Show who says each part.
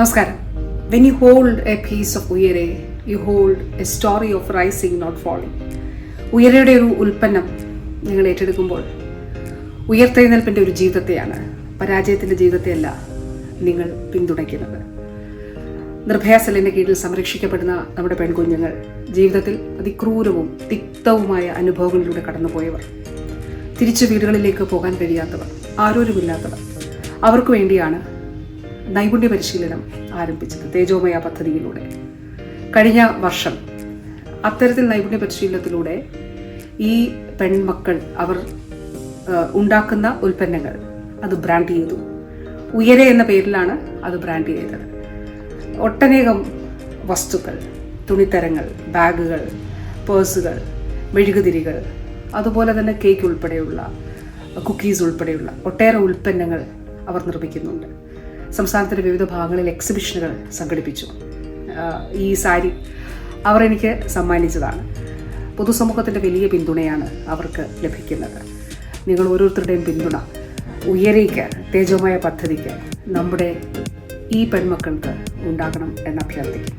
Speaker 1: നമസ്കാരം. When you hold a piece of Uyare you hold a story of rising not falling ഉയരയുടെ ഒരു ഉൽപ്പന്നം നിങ്ങൾ ഏറ്റെടുക്കുമ്പോൾ ഉയർത്തെഴുന്നേൽപ്പിന്റെ ഒരു ജീവിതത്തെയാണ് പരാജയത്തിന്റെ ജീവിതത്തെയല്ല നിങ്ങൾ പിന്തുണയ്ക്കുന്നത്. നിർഭയാസലിന്റെ കീഴിൽ സംരക്ഷിക്കപ്പെടുന്ന നമ്മുടെ പെൺകുഞ്ഞുങ്ങൾ ജീവിതത്തിൽ അതിക്രൂരവും തിക്തവുമായ അനുഭവങ്ങളിലൂടെ കടന്നുപോയവർ. തിരിച്ചു വീടുകളിലേക്ക് പോകാൻ കഴിയാത്തവർ ആരോരുമില്ലാത്തവർ. അവർക്ക് വേണ്ടിയാണ് നൈപുണ്യ പരിശീലനം ആരംഭിച്ചത് തേജോമയ പദ്ധതിയിലൂടെ. കഴിഞ്ഞ വർഷം അത്തരത്തിൽ നൈപുണ്യ പരിശീലനത്തിലൂടെ ഈ പെൺമക്കൾ അവർ ഉണ്ടാക്കുന്ന ഉൽപ്പന്നങ്ങൾ അത് ബ്രാൻഡ് ചെയ്തു. ഉയരെ എന്ന പേരിലാണ് അത് ബ്രാൻഡ് ചെയ്തത്. ഒട്ടനേകം വസ്തുക്കൾ തുണിത്തരങ്ങൾ ബാഗുകൾ പേഴ്സുകൾ മെഴുകുതിരികൾ അതുപോലെ തന്നെ കേക്ക് ഉൾപ്പെടെയുള്ള കുക്കീസ് ഉൾപ്പെടെയുള്ള ഒട്ടേറെ ഉൽപ്പന്നങ്ങൾ അവർ നിർമ്മിക്കുന്നുണ്ട്. സംസ്ഥാനത്തിന്റെ വിവിധ ഭാഗങ്ങളിൽ എക്സിബിഷനുകൾ സംഘടിപ്പിച്ചു. ഈ സാരി അവർ എനിക്ക് സമ്മാനിച്ചതാണ്. പൊതുസമൂഹത്തിന്റെ വലിയ പിന്തുണയാണ് അവർക്ക് ലഭിക്കുന്നത്. നിങ്ങൾ ഓരോരുത്തരുടെയും പിന്തുണ ഉയരേക്ക് തേജോമയ പദ്ധതിക്ക് നമ്മുടെ ഈ പെൺമക്കൾക്ക് ഉണ്ടാകണം എന്ന് അഭ്യർത്ഥിക്കും